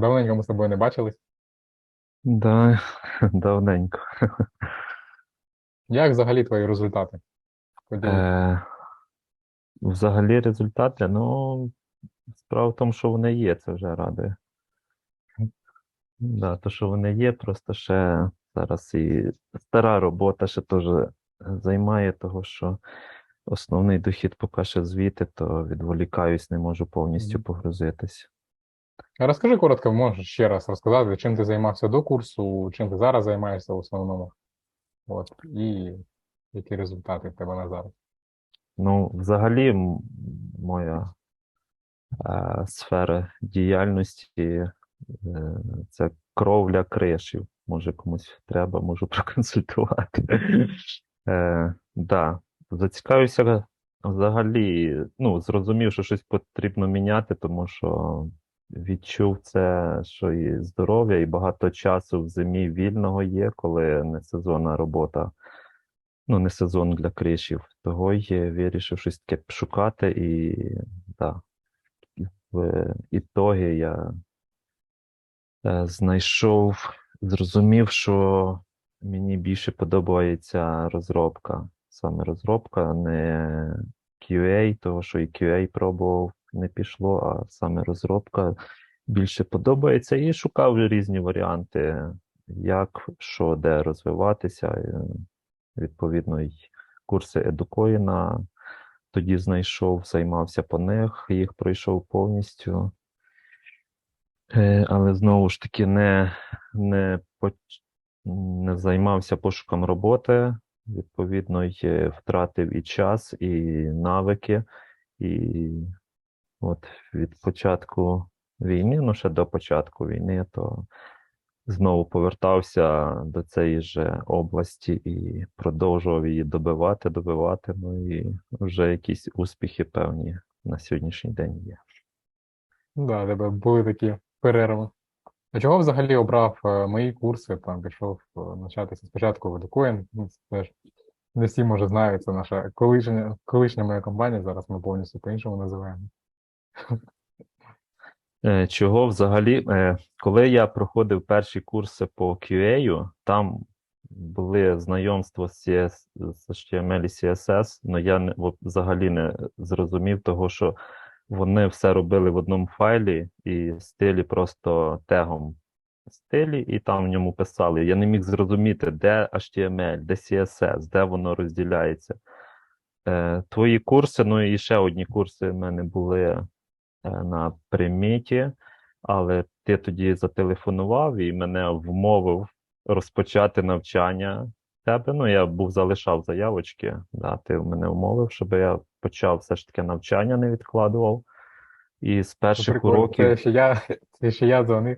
Давненько ми з тобою не бачились. Да, давненько. Як взагалі твої результати? Е, взагалі результати, ну, справа в тому, що вони є, це вже радує. Да, то, що вони є, просто ще зараз і стара робота ще теж займає того, що основний дохід поки що звідти, то відволікаюсь, не можу повністю погрузитись. Розкажи коротко, можеш ще раз розказати, чим ти займався до курсу, чим ти зараз займаєшся в основному. От, і які результати в тебе на зараз. Ну, взагалі, моя е, сфера діяльності е, це кровля крешів. Може, комусь треба, можу проконсультувати. Е, да. Зацікавився взагалі, ну, зрозумів, що щось потрібно міняти, тому що відчув це, що і здоров'я, і багато часу в зимі вільного є, коли не сезонна робота ну, не сезон для кришів. Того є, вирішив щось таке шукати, і да, в ітогі я е, знайшов, зрозумів, що мені більше подобається розробка. Саме розробка, не QA, того, що і QA пробував, не пішло, а саме розробка більше подобається. І шукав різні варіанти, як, що, де розвиватися. Е, Відповідно, й курси Едукоїна тоді знайшов, займався по них, їх пройшов повністю. Е, Але знову ж таки не, не, не займався пошуком роботи, відповідно, втратив і час, і навики. І от від початку війни, ну ще до початку війни, то знову повертався до цієї ж області і продовжував її добивати, добивати. Ну і вже якісь успіхи певні на сьогоднішній день є. Ну Да, тебе були такі перерви. А чого взагалі обрав е, мої курси, там пішов е, навчатися спочатку в Educoin, ну, не всі, може, знають, це наша колишня, колишня моя компанія, зараз ми повністю по-іншому називаємо. Е, Чого взагалі, е, коли я проходив перші курси по QA, там були знайомства з, HTML і CSS, але я взагалі не зрозумів того, що вони все робили в одному файлі і стилі просто тегом стилі, і там в ньому писали. Я не міг зрозуміти, де HTML, де CSS, де воно розділяється. Е, Твої курси, ну і ще одні курси в мене були на приміті, але ти тоді зателефонував і мене вмовив розпочати навчання тебе. Ну, я був залишав заявочки, да, ти мене вмовив, щоб я почав все ж таки навчання, не відкладував. І з перших прикольно. уроків, Це ще я, це ще я дзвонив.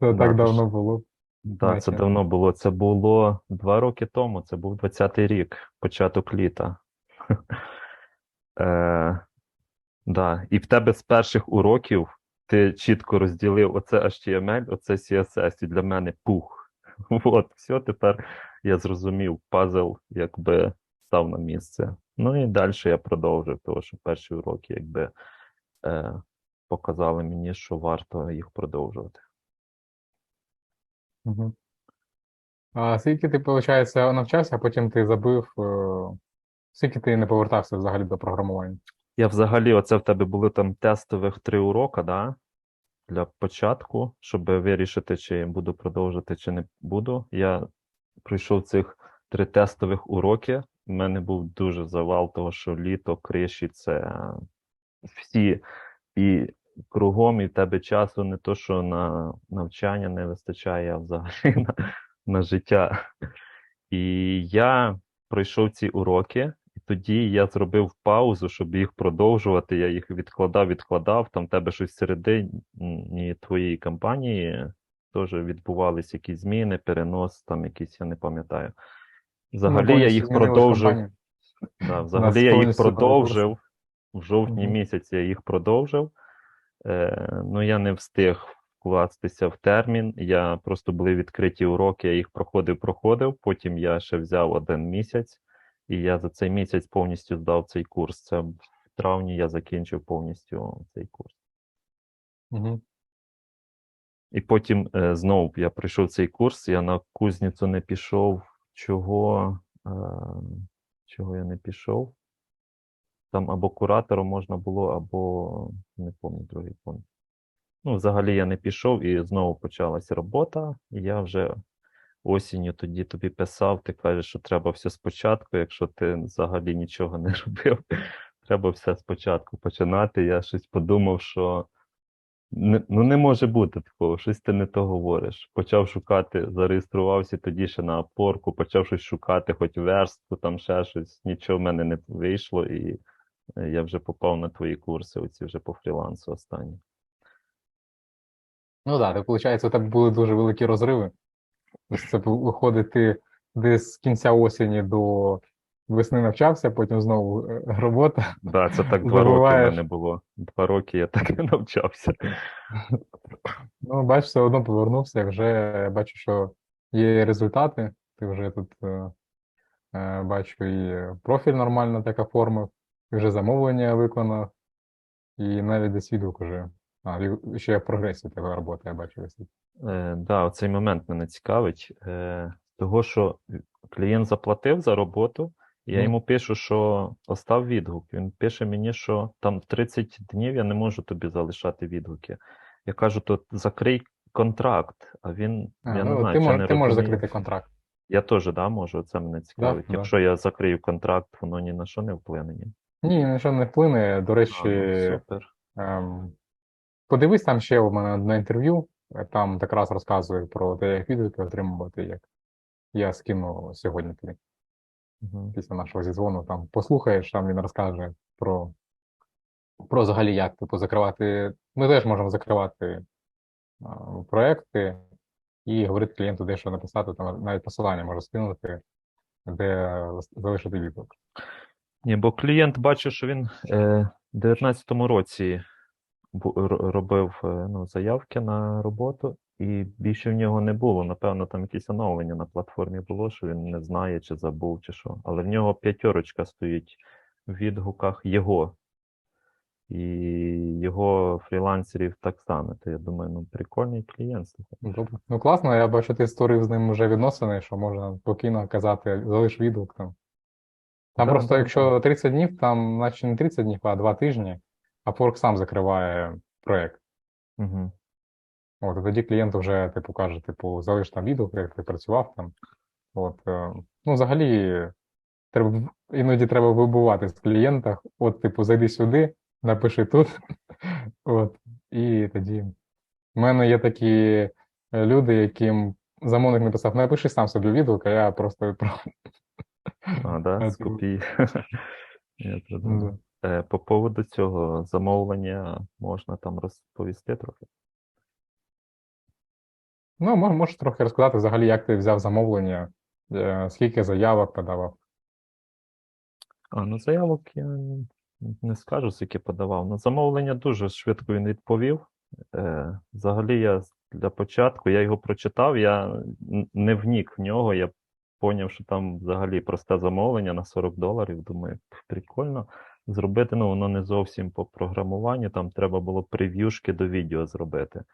Це Да, так давно було. да, це давно було. Це було два роки тому, це був 20-й рік, початок літа. Е, да. І в тебе з перших уроків ти чітко розділив оце HTML, оце CSS, і для мене пух. От, все, тепер я зрозумів, пазл якби став на місце. Ну і далі я продовжив, тому що перші уроки якби е, показали мені, що варто їх продовжувати. Угу. А скільки ти, виходить, навчався, а потім ти забив, е, скільки ти не повертався взагалі до програмування? Я взагалі, оце в тебе були там тестових три уроки, да? Для початку, щоб вирішити, чи буду продовжити, чи не буду. Я пройшов цих три тестових уроки. У мене був дуже завал, того, що літо, криші це всі і кругом, і в тебе часу не то, що на навчання не вистачає, а взагалі на, на життя. І я пройшов ці уроки, тоді я зробив паузу, щоб їх продовжувати. Я їх відкладав, відкладав. Там в тебе щось всередині твоєї кампанії теж відбувалися якісь зміни, перенос, там якісь, я не пам'ятаю. Взагалі я їх продовжив. Да, взагалі я їх продовжив. В жовтні місяці я їх продовжив. Е, ну, я не встиг вкластися в термін. Я просто були відкриті уроки, я їх проходив, проходив. Потім я ще взяв один місяць, і я за цей місяць повністю здав цей курс. Це в травні я закінчив повністю цей курс. Угу. І потім е, знову я пройшов цей курс, я на кузницю не пішов. Чого, е, чого я не пішов? Там або куратором можна було, або не пам'ятаю другий пункт. Ну, взагалі я не пішов, і знову почалася робота. І я вже осінню тоді тобі писав, ти кажеш, що треба все спочатку, якщо ти взагалі нічого не робив, треба все спочатку починати. Я щось подумав, що не, ну не може бути такого, щось ти не то говориш. Почав шукати, зареєструвався тоді ще на опорку, почав щось шукати, хоч верстку, там ще щось, нічого в мене не вийшло, і е, я вже попав на твої курси, оці вже по фрілансу останні. Ну так, виходить, у тебе були дуже великі розриви. Тобто Це виходить, ти десь з кінця осені до весни навчався, потім знову е, робота. Да, це так два роки в мене було. Два роки я так і навчався. Ну, бачиш, все одно повернувся, вже бачу, що є результати. Ти вже тут е, е, бачу, і профіль нормально так оформив, і вже замовлення виконав, і навіть десь відгук уже. А, ще в прогресі тебе робота, я бачу висить. Е, да, оцей момент мене цікавить. Е, того, що клієнт заплатив за роботу, я йому пишу, що остав відгук. Він пише мені, що там 30 днів я не можу тобі залишати відгуки. Я кажу, то закрий контракт, а він, А, я ну, не знаю, ти, чи мож, не ти можеш закрити контракт. Я теж, да, можу, це мене цікавить. да. Якщо я закрию контракт, воно ні на що не вплине. Ні? Ні, нічого не вплине. До А, речі, ну, супер. Ем, подивись там ще у мене на інтерв'ю, е, там якраз розказую про те, як відгуки отримувати, як я скину сьогодні тобі Мгм. після нашого зізвону. Там послухаєш, там він розкаже про, про взагалі, як типу закривати. Ми теж можемо закривати а, проекти і говорити клієнту, де що написати, там навіть посилання може скинути, де залишити відгук. Ні, бо клієнт бачив, що він е, в 19-му році робив е, ну, заявки на роботу, і більше в нього не було. Напевно, там якісь оновлення на платформі було, що він не знає, чи забув, чи що. Але в нього п'ятерочка стоїть в відгуках його. І його фрілансерів так само. То я думаю, ну прикольний клієнт. Ну, Добре. Ну класно, я бачу, ти створив з ним вже відносини, що можна спокійно казати, залиш відгук там. Там Да, просто, да, якщо 30 днів, там наче не 30 днів, а 2 тижні, а Порк сам закриває проєкт. Угу. От, і тоді клієнт вже, типу, каже, типу, залиш там відгук, як ти працював там. От, е, ну, взагалі, треба, іноді треба вибувати з клієнта, от, типу, зайди сюди, напиши тут. От, і тоді. У мене є такі е, люди, яким замовник написав, напиши сам собі відгук, а я просто відправлю. А, да, типу. Я ну. Е, По поводу цього замовлення можна там розповісти трохи. Ну, мож- можеш трохи розказати взагалі, як ти взяв замовлення, е, скільки заявок подавав. А, ну заявок я не скажу, скільки подавав. На замовлення дуже швидко він відповів. Е, взагалі, я для початку я його прочитав, я не внік в нього. Я поняв, що там взагалі просте замовлення на 40 доларів. Думаю, прикольно зробити. Ну, воно не зовсім по програмуванню, там треба було прев'юшки до відео зробити.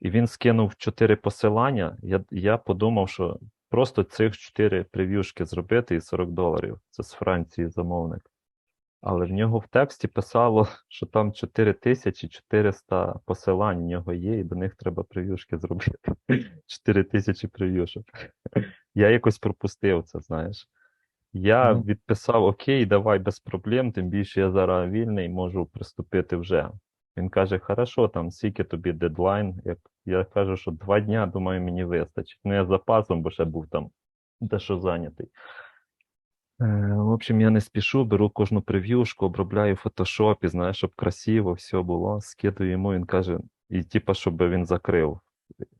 І він скинув чотири посилання. Я, я подумав, що просто цих чотири прев'юшки зробити і 40 доларів. Це з Франції замовник. Але в нього в тексті писало, що там 4400 посилань в нього є, і до них треба прев'юшки зробити. 4000 прев'юшок. Я якось пропустив це, знаєш. Я Мгм. відписав: Окей, давай без проблем, тим більше я зараз вільний, можу приступити вже. Він каже: Хорошо, там скільки тобі дедлайн. Як я кажу, що два дня, думаю, мені вистачить. Ну, я з запасом, бо ще був там дещо зайнятий. Е, В общем, я не спішу, беру кожну прев'юшку, обробляю в фотошопі, знаєш, щоб красиво все було, скидую йому, він каже, і типа, щоб він закрив,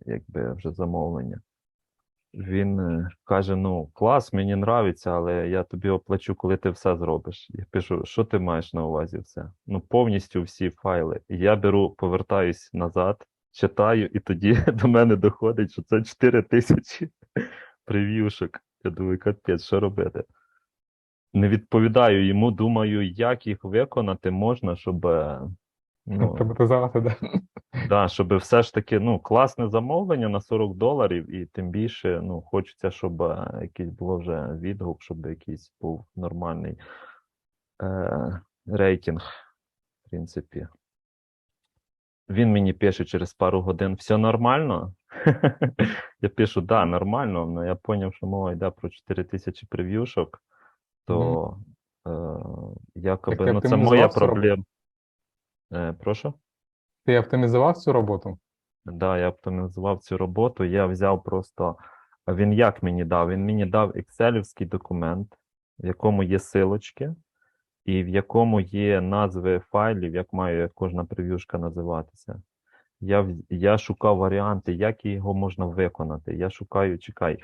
якби вже замовлення. Він е, каже: ну, клас, мені нравиться, але я тобі оплачу, коли ти все зробиш. Я пишу, що ти маєш на увазі все? Ну, повністю всі файли. І я беру, повертаюсь назад, читаю, і тоді до мене доходить, що це 4 тисячі прев'юшок. Я думаю, капець, що робити? Не відповідаю йому, думаю, як їх виконати можна, щоб. Ну, Автоматизувати, да. Да, щоб все ж таки, ну, класне замовлення на 40 доларів, і тим більше, ну, хочеться, щоб е, якийсь було вже відгук, щоб якийсь був нормальний е, рейтинг, в принципі. Він мені пише через пару годин: все нормально? Я пишу, да, нормально, але я зрозумів, що мова йде про 4 тисячі прев'юшок, то е, якоби, ну, це моя проблема. Е, прошу? Ти оптимізував цю роботу? Да, я оптимізував цю роботу. Я взяв просто. Він як мені дав? Він мені дав екселівський документ, в якому є силочки, і в якому є назви файлів, як має кожна прев'юшка називатися. Я, я шукав варіанти, як його можна виконати. Я шукаю, чекай,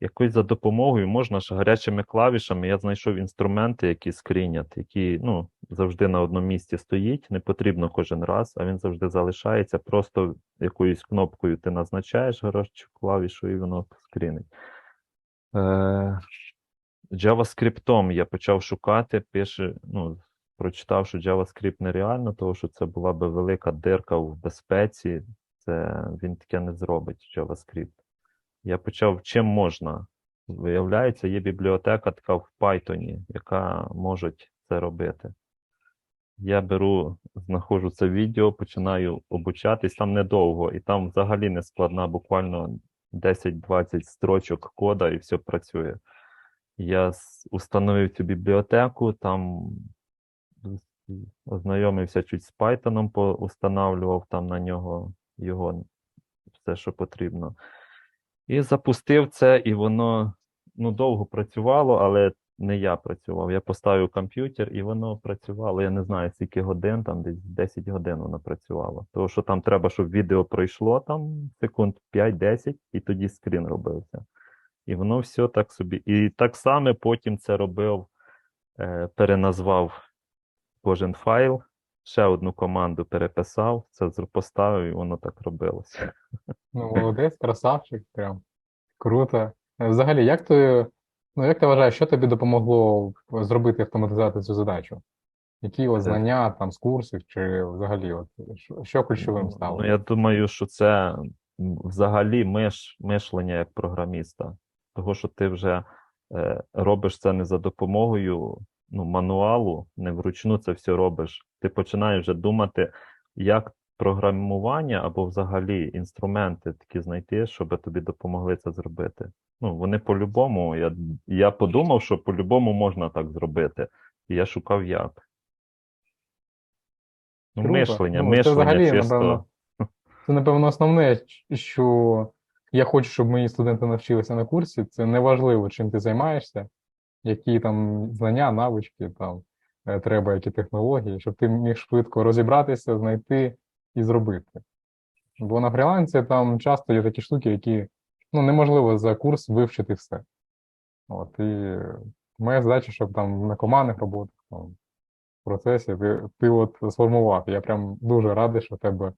якось за допомогою можна ж гарячими клавішами. Я знайшов інструменти, які скрінять, які ну, завжди на одному місці стоїть, не потрібно кожен раз, а він завжди залишається. Просто якоюсь кнопкою ти назначаєш гарячу клавішу, і воно скрінить. Е, JavaScript я почав шукати, пише, ну, прочитав, що JavaScript нереально, тому що це була би велика дирка в безпеці. Це він таке не зробить JavaScript. Я почав чим можна. Виявляється, є бібліотека така в Python, яка може це робити. Я беру, знаходжу це відео, починаю обучатись там недовго, і там взагалі не складна, буквально 10-20 строчок кода, і все працює. Я установив цю бібліотеку, там ознайомився чуть з Python, установлював там на нього його все, що потрібно. І запустив це, і воно ну, довго працювало, але не я працював. Я поставив комп'ютер, і воно працювало. Я не знаю, скільки годин, там десь 10 годин воно працювало. Тому що там треба, щоб відео пройшло там секунд 5-10, і тоді скрін робився. І воно все так собі. І так само потім це робив, е, переназвав кожен файл, ще одну команду переписав, це поставив, і воно так робилося. Ну, молодець, красавчик, прям круто. Взагалі, як ти, ну, як ти вважаєш, що тобі допомогло зробити автоматизувати цю задачу? Які от знання там з курсів, чи взагалі, от, що, ключовим Ну, стало? я думаю, що це взагалі миш, мишлення як програміста. Того, що ти вже е, робиш це не за допомогою ну, мануалу, не вручну це все робиш. Ти починаєш вже думати, як програмування або взагалі інструменти такі знайти, щоб тобі допомогли це зробити. Ну, вони по-любому, я, я подумав, що по-любому можна так зробити. І я шукав як. Ну, Круто. мишлення, Ну, це взагалі, чисто. напевно, Це, напевно, основне, що я хочу, щоб мої студенти навчилися на курсі. Це неважливо, чим ти займаєшся, які там знання, навички там е, треба, які технології, щоб ти міг швидко розібратися, знайти і зробити. Бо на фрілансі там часто є такі штуки, які ну, неможливо за курс вивчити все. От, і моя задача, щоб там на командних роботах, там, в процесі ти, ти от сформував. Я прям дуже радий, що в тебе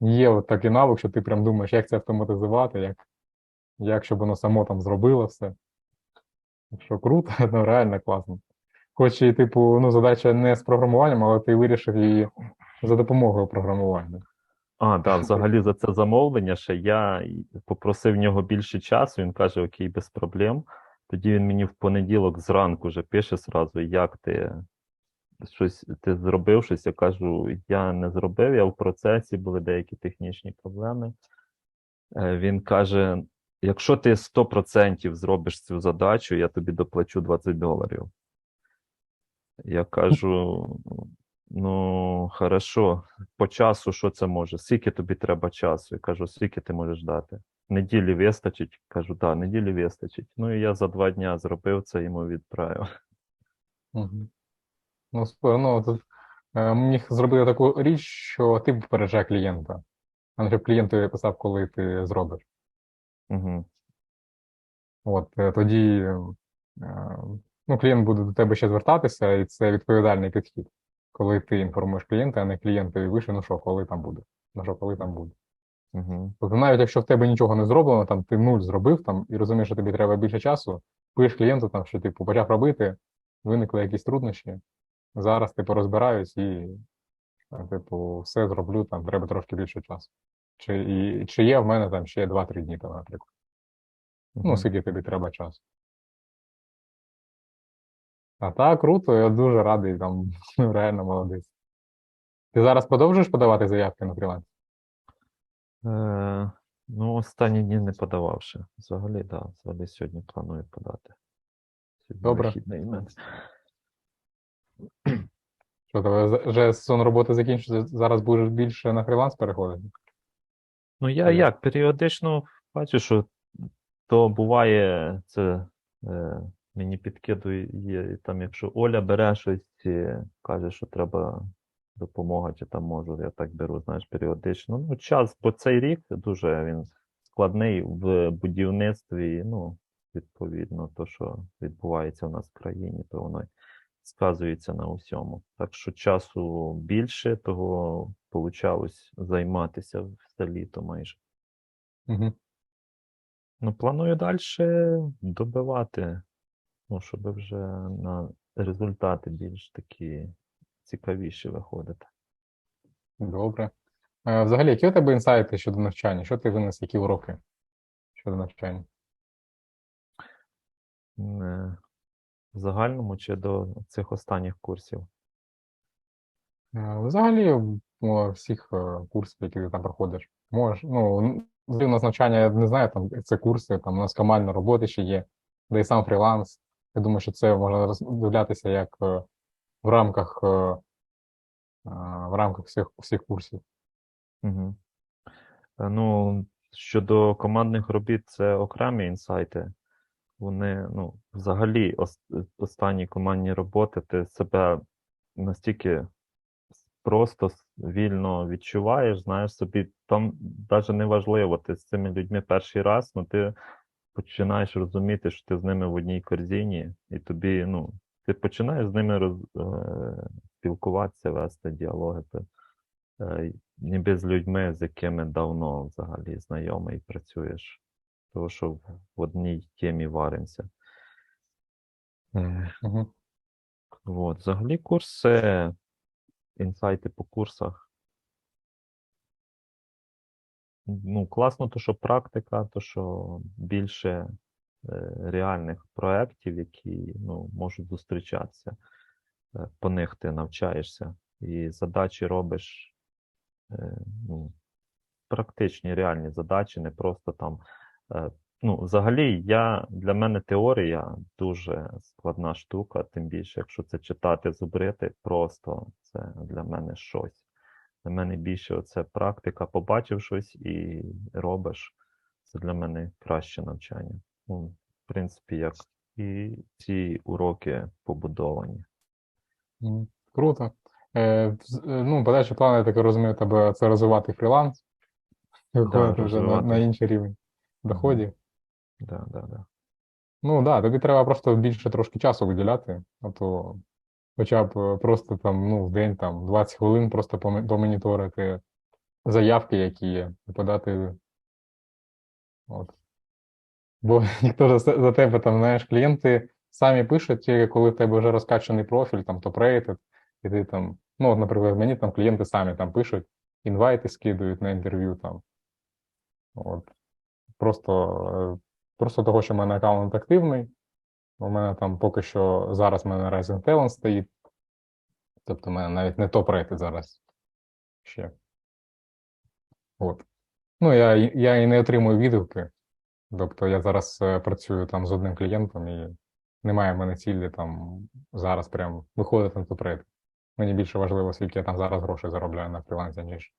є от такий навик, що ти прям думаєш, як це автоматизувати, як, як щоб воно само там зробило все. Так що круто, ну реально класно. Хоч і, типу, ну, задача не з програмуванням, але ти вирішив її за допомогою програмування. А, да, взагалі за це замовлення ще я попросив в нього більше часу. Він каже: Окей, без проблем. Тоді він мені в понеділок зранку вже пише зразу, як ти щось ти зробив щось. Я кажу, я не зробив, я в процесі, були деякі технічні проблеми. Е, Він каже: якщо ти 100% зробиш цю задачу, я тобі доплачу 20 доларів. Я кажу: ну, хорошо, по часу що це може? Скільки тобі треба часу? Я кажу, скільки ти можеш дати? Неділі вистачить? Кажу, так, да, неділі вистачить. Ну і я за два дня зробив це, йому відправив. Угу. Ну, ну, тут е, міг зробити таку річ, що ти попереджає клієнта, а не щоб клієнт тобі писав, коли ти зробиш. Угу. От е, тоді е, ну, клієнт буде до тебе ще звертатися, і це відповідальний підхід. Коли ти інформуєш клієнта, а не клієнтові вище, ну що, коли там буде. Ну що, коли там буде. Угу. Тобто навіть якщо в тебе нічого не зроблено, там ти нуль зробив там і розумієш, що тобі треба більше часу, пишеш клієнту, там, що типу почав робити, виникли якісь труднощі. Зараз типу розбираюсь і а, Типу, все зроблю, там треба трошки більше часу. Чи, і, чи є в мене там ще 2-3 дні, там, наприклад. Ну, скільки тобі треба часу. А так, круто, я дуже радий, там, ну, реально молодець. Ти зараз продовжуєш подавати заявки на фріланс? Е, ну, останні дні не подавав ще. Взагалі, так. Да, взагалі сьогодні планую подати. Сьогодні Добре. мене. Що тебе вже сезон роботи закінчиться, зараз будеш більше на фріланс переходити? Ну, я Понятно. як періодично бачу, що то буває, це е, мені підкидує, і там, якщо Оля бере щось, каже, що треба допомога, чи там можу, я так беру, знаєш, періодично. Ну, час, бо цей рік дуже він складний в будівництві, ну, відповідно, то, що відбувається у нас в країні, то воно сказується на усьому. Так що часу більше, того получалось займатися все літо майже. Угу. Ну, планую далі добивати, ну, щоб вже на результати більш такі цікавіші виходити. Добре. Е, Взагалі, які у тебе інсайти щодо навчання? Що ти винес, які уроки щодо навчання? Не в загальному чи до цих останніх курсів. Е, Взагалі, всіх е, курсів, які ти там проходиш, можеш, ну, у нас навчання, я не знаю, там це курси, там у нас командна робота ще є, де і сам фріланс. Я думаю, що це можна роздивлятися як е, в рамках, е, е, в рамках всіх, всіх курсів. Угу. Ну, щодо командних робіт, це окремі інсайти. Вони, ну, взагалі, останні командні роботи, ти себе настільки просто вільно відчуваєш, знаєш собі, там навіть не важливо, ти з цими людьми перший раз, ну ти починаєш розуміти, що ти з ними в одній корзині, і тобі, ну, ти починаєш з ними роз, е, спілкуватися, вести діалоги. Ти, е, ніби з людьми, з якими давно взагалі знайомий працюєш, тому що в одній темі варимося. Е, Угу. Вот. Взагалі курс це інсайти по курсах. Ну, класно, то, що практика, то, що більше е, реальних проєктів, які ну, можуть зустрічатися. Е, по них ти навчаєшся і задачі робиш е, ну, практичні, реальні задачі, не просто там. Ну, взагалі, я, для мене теорія дуже складна штука, тим більше, якщо це читати, зубрити, просто це для мене щось. Для мене більше це практика, побачив щось і робиш. Це для мене краще навчання. Ну, в принципі, як і ці уроки побудовані. Круто. Е, е, ну, подальші плани, я так розумію, тебе це розвивати фріланс, виходити вже на, на інший рівень доходів. Да, да, да. Ну так, да, тобі треба просто більше трошки часу виділяти, а то хоча б е, просто там, ну, в день там 20 хвилин просто помоніторити заявки, які є, і подати. От. Бо ніхто за, за тебе там, знаєш, клієнти самі пишуть, тільки коли в тебе вже розкачаний профіль, там топ-рейтед, і ти там, ну, от, наприклад, мені там клієнти самі там пишуть, інвайти скидують на інтерв'ю там. От. Просто, е, просто того, що в мене аккаунт активний. У мене там поки що зараз в мене Rising Talent стоїть. Тобто, в мене навіть не топ-рейтед зараз ще. От. Ну, я, я і не отримую відгуки. Тобто я зараз е, працюю там з одним клієнтом і немає в мене цілі там зараз прям виходити на топ-рейт. Мені більше важливо, скільки я там зараз грошей заробляю на фрілансі, ніж,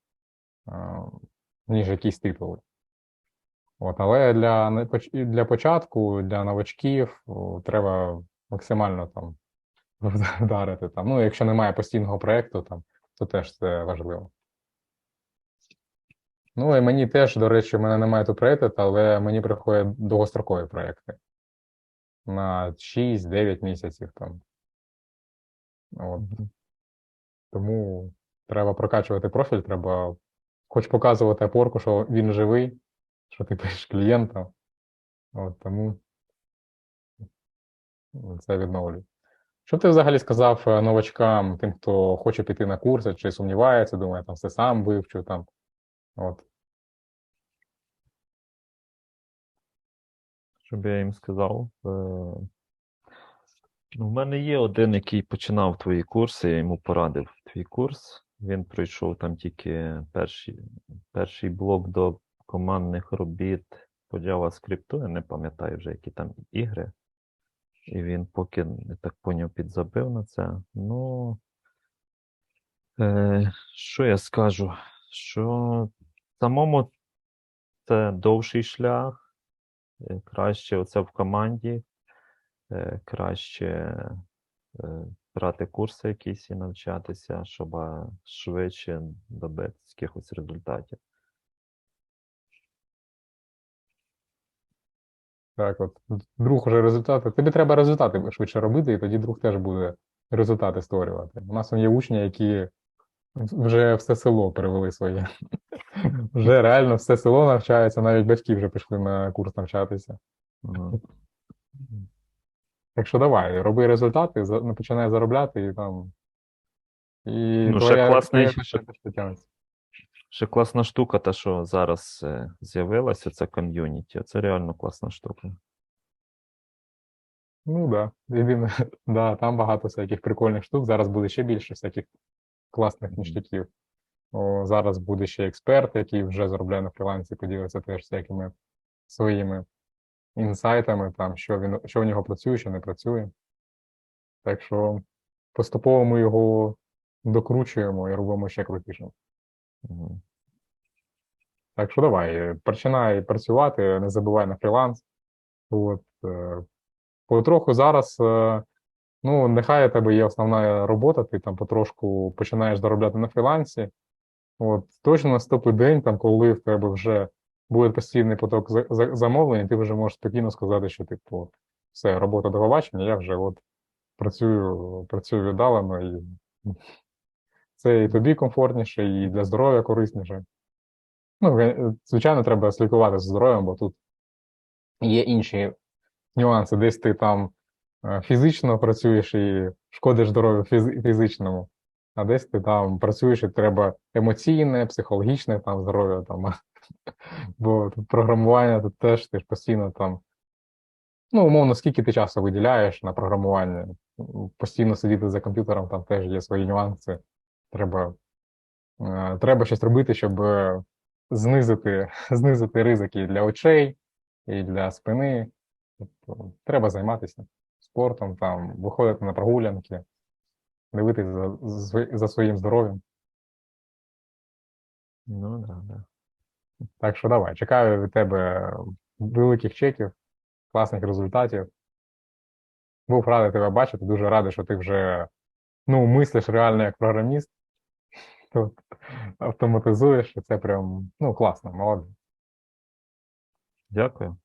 е, ніж якісь титули. От, але для, для початку, для новачків треба максимально там вдарити. Там. Ну, якщо немає постійного проєкту, там, то теж це важливо. Ну і мені теж, до речі, в мене немає топ-рейтед, але мені приходять довгострокові проєкти на 6-9 місяців там. От. Тому треба прокачувати профіль, треба хоч показувати опорку, що він живий, що ти пишеш клієнтам. От, тому це відновлюю. Що б ти взагалі сказав е, новачкам, тим, хто хоче піти на курси, чи сумнівається, думає, там все сам вивчу, там. От. Щоб я їм сказав. е, Ну, мене є один, який починав твої курси, я йому порадив твій курс. Він пройшов там тільки перший, перший блок до командних робіт по JavaScript, я не пам'ятаю вже, які там ігри. І він поки, я так поняв, підзабив на це. Ну, е, що я скажу? Що самому це довший шлях, е, краще оце в команді, е, краще е, брати курси якісь і навчатися, щоб швидше добитися якихось результатів. Так, от друг уже результати. Тобі треба результати швидше робити, і тоді друг теж буде результати створювати. У нас є учні, які вже все село перевели своє. Вже реально все село навчається, навіть батьки вже пішли на курс навчатися. Так що давай, роби результати, ну, починай заробляти і там. І Ну, ще класний- ще класна штука, та що зараз е, з'явилася, це ком'юніті. Це реально класна штука. Ну да. Єдине, да, там багато всяких прикольних штук. Зараз буде ще більше всяких класних ніштяків. О, зараз буде ще експерт, який вже заробляє на фрілансі, поділиться теж всякими своїми інсайтами, там, що він, що в нього працює, що не працює. Так що поступово ми його докручуємо і робимо ще крутішим. Так що давай, починай працювати, не забувай на фріланс. От, е, потроху зараз, е, ну, нехай у тебе є основна робота, ти там потрошку починаєш заробляти на фрілансі. От, точно наступний день, там, коли в тебе вже буде постійний поток за- за- замовлень, ти вже можеш спокійно сказати, що типу, все, робота до побачення, я вже от працюю, працюю віддалено, і це і тобі комфортніше, і для здоров'я корисніше. Ну, звичайно, треба слідкувати за здоров'ям, бо тут є інші нюанси. Десь ти там е, фізично працюєш і шкодиш здоров'ю фізичному, а десь ти там працюєш і треба емоційне, психологічне там здоров'я. Там. Бо тут програмування тут теж ти ж постійно там. Ну, умовно, скільки ти часу виділяєш на програмування. Постійно сидіти за комп'ютером, там теж є свої нюанси. Треба, е, треба щось робити, щоб е, знизити, знизити ризики для очей і для спини. Тобто, треба займатися спортом, там, виходити на прогулянки, дивитися за, за, за своїм здоров'ям. Ну, да, да. Так що давай, чекаю від тебе великих чеків, класних результатів. Був радий тебе бачити, дуже радий, що ти вже ну, мислиш реально як програміст. Тут автоматизуєш, і це прям ну, класно, молодець. Дякую.